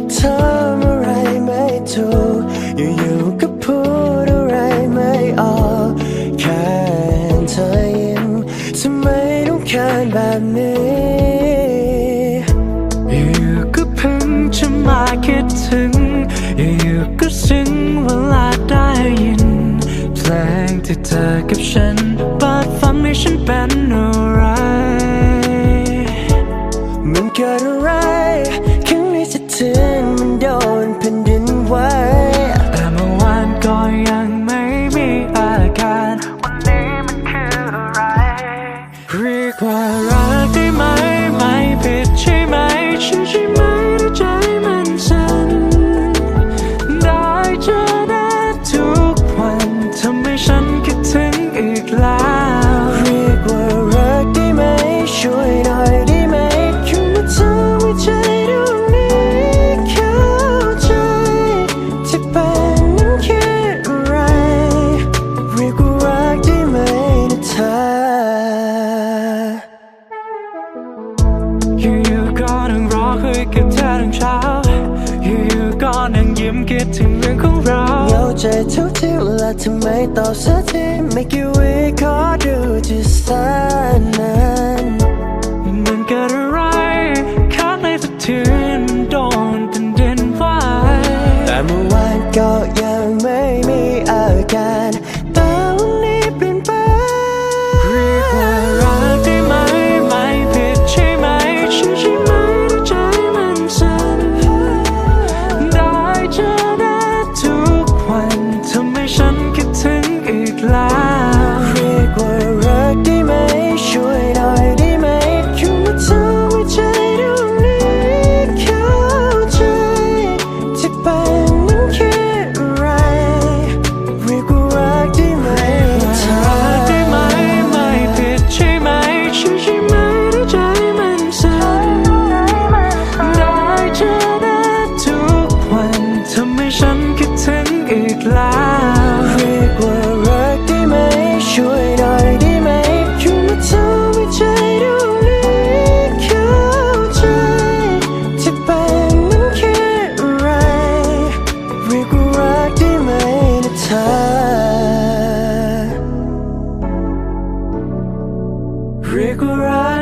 ก็ทำอะไรไม่ถูกอยู่ๆก็พูดอะไรไม่ออกแค่เธอยิ้มทำไมต้องแคนแบบนี้อยู่ก็เพิ่งจะมาคิดถึงอยู่ๆก็ซึ้งเวลาได้ยินเพลงที่เธอกับฉันเปิดฟังให้ฉันเป็นอะไรมันก็รู้ required ยกับเธอทั้เช้า อยู่ๆก็นั่งยิ้มคิดถึงเรื่องของเราเหงาใจทุกทีและทำไมตอบสักที Make you wait ขอดูจะแสนนั้นมันเกิดอะไรข้างในสะเทือนโดนเป็นเดินไหวแต่เมื่อวานก็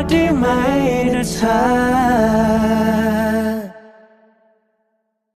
demand a time.